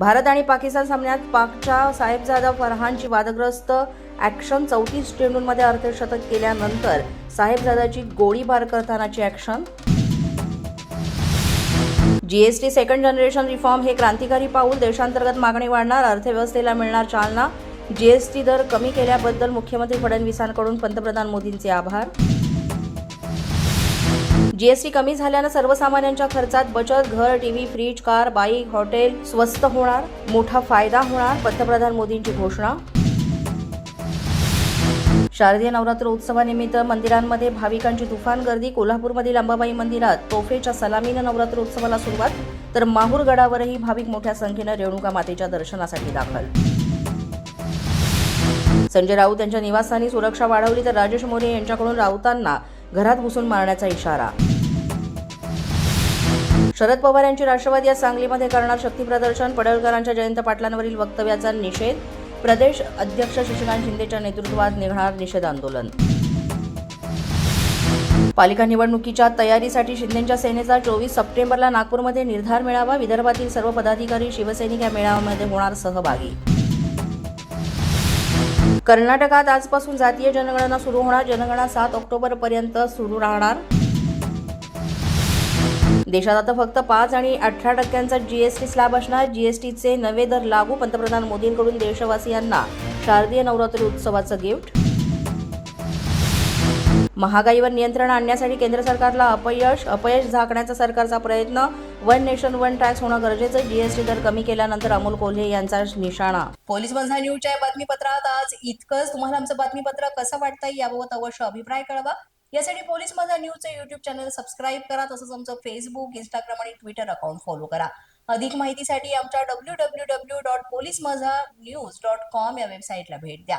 भारत आणि पाकिस्तान सामन्यात पाकच्या साहेबजादा फरहानची वादग्रस्त ॲक्शन चौतीस चेंडूंमध्ये अर्धशतक केल्यानंतर साहेबजादाची गोळीबार करतानाची action GST second generation reform हे क्रांतिकारी पाऊल. देशांतर्गत मागणी वाढणार अर्थव्यवस्थेला मिळणार चालना. जीएसटी दर कमी केल्याबद्दल मुख्यमंत्री फडणवीसांकडून पंतप्रधान मोदींचे आभार. जीएसटी कमी झाल्यानं सर्वसामान्यांच्या खर्चात बचत घर TV fridge car bike hotel स्वस्त होणार मोठा फायदा होणार पंतप्रधान मोदींची घोषणा. शारदीय नवरात्र उत्सवानिमित्त मंदिरांमध्ये भाविकांची तुफान गर्दी. कोल्हापूरमधील अंबाबाई मंदिरात तोफेच्या सलामीनं नवरात्र उत्सवाला सुरुवात. तर माहूर गडावरही भाविक मोठ्या संख्येनं रेणुका मातेच्या दर्शनासाठी दाखल. संजय राऊत यांच्या निवासस्थानी सुरक्षा वाढवली तर राजेश मोरे यांच्याकडून राऊतांना घरात घुसून मारण्याचा इशारा. शरद पवार यांची राष्ट्रवादी आज सांगलीमध्ये करणार शक्ती प्रदर्शन. पडळकरांच्या जयंत पाटलांवरील वक्तव्याचा निषेध. प्रदेश अध्यक्ष शशिकांत शिंदेच्या नेतृत्वात निघणार निषेध आंदोलन. पालिका निवडणुकीच्या तयारीसाठी शिंदेच्या सेनेचा चोवीस सप्टेंबरला नागपूरमध्ये निर्धार मेळावा. विदर्भातील सर्व पदाधिकारी शिवसैनिक या मेळाव्यामध्ये होणार सहभागी. कर्नाटकात आजपासून जातीय जनगणना सुरू होणार. जनगणना सात ऑक्टोबर पर्यंत सुरू राहणार. देशात आता फक्त पाच आणि अठरा टक्क्यांचा जीएसटी स्लॅब असणार. जीएसटीचे नवे दर लागू पंतप्रधान मोदींकडून देशवासियांना शारदीय नवरात्री उत्सवाचं गिफ्ट. महागाईवर नियंत्रण आणण्यासाठी केंद्र सरकारला अपयश अपयश झाकण्याचा सरकारचा प्रयत्न. वन नेशन वन टॅक्स होणं गरजेचं. जीएसटी दर कमी केल्यानंतर अमोल कोल्हे यांचा निशाणा. पोलीस बंधा न्यूजच्या बातमीपत्रात आज इतकंच. तुम्हाला आमचं बातमीपत्र कसं वाटतंय याबाबत अवश्य अभिप्राय कळवा. यासाठी पोलीस माझा न्यूजचं युट्यूब चॅनल सबस्क्राईब करा तसंच आमचं फेसबुक इंस्टाग्राम आणि ट्विटर अकाउंट फॉलो करा. अधिक माहितीसाठी आमच्या W W W dot police Majha news dot com या वेबसाईटला भेट द्या.